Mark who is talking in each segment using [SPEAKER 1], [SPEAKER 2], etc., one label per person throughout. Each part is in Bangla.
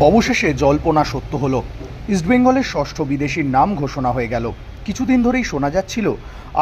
[SPEAKER 1] অবশেষে জল্পনা সত্য হলো। ইস্টবেঙ্গলের ষষ্ঠ বিদেশির নাম ঘোষণা হয়ে গেল। কিছুদিন ধরেই শোনা যাচ্ছিল,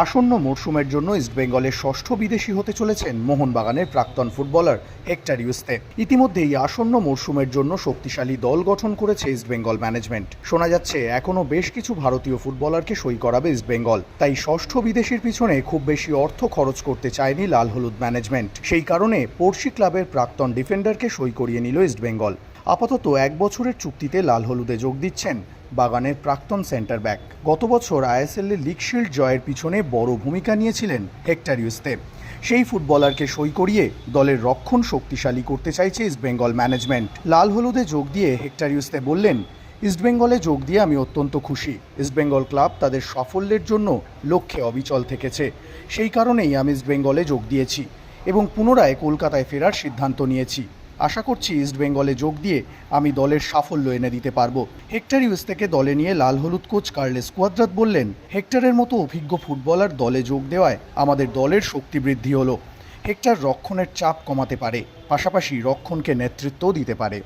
[SPEAKER 1] আসন্ন মরশুমের জন্য ইস্টবেঙ্গলের ষষ্ঠ বিদেশি হতে চলেছেন মোহনবাগানের প্রাক্তন ফুটবলার হেক্টর ইউস্তে ইতিমধ্যেই আসন্ন মরশুমের জন্য শক্তিশালী দল গঠন করেছে ইস্টবেঙ্গল ম্যানেজমেন্ট। শোনা যাচ্ছে, এখনও বেশ কিছু ভারতীয় ফুটবলারকে সই করাবে ইস্টবেঙ্গল তাই ষষ্ঠ বিদেশির পিছনে খুব বেশি অর্থ খরচ করতে চায়নি লাল হলুদ ম্যানেজমেন্ট। সেই কারণে পড়শি ক্লাবের প্রাক্তন ডিফেন্ডারকে সই করিয়ে নিল ইস্টবেঙ্গল আপাতত এক বছরের চুক্তিতে লাল হলুদে যোগ দিচ্ছেন বাগানের প্রাক্তন সেন্টার ব্যাক। গত বছর আইএসএল এ লিগ শিল্ড জয়ের পিছনে বড় ভূমিকা নিয়েছিলেন হেক্টর ইউস্তে। সেই ফুটবলারকে সই করিয়ে দলের রক্ষণ শক্তিশালী করতে চাইছে ইস্টবেঙ্গল ম্যানেজমেন্ট। লাল হলুদে যোগ দিয়ে হেক্টর ইউস্তে বললেন ইস্টবেঙ্গলে যোগ দিয়ে আমি অত্যন্ত খুশি। ইস্টবেঙ্গল ক্লাব তাদের সাফল্যের জন্য লক্ষ্যে অবিচল থেকেছে। সেই কারণেই আমি ইস্টবেঙ্গলে যোগ দিয়েছি এবং পুনরায় কলকাতায় ফেরার সিদ্ধান্ত নিয়েছি। আশা করছি ইস্টবেঙ্গলে যোগ দিয়ে আমি দলের সাফল্য এনে দিতে পারব। হেক্টর ইউস থেকে দলে নিয়ে লাল হলুদ কোচ কার্লেস কুয়াদ্রাত বললেন হেক্টরের মতো অভিজ্ঞ ফুটবলার দলে যোগ দেওয়ায় আমাদের দলের শক্তি বৃদ্ধি হলো। হেক্টর রক্ষণের চাপ কমাতে পারে, পাশাপাশি রক্ষণকে নেতৃত্বও দিতে পারে।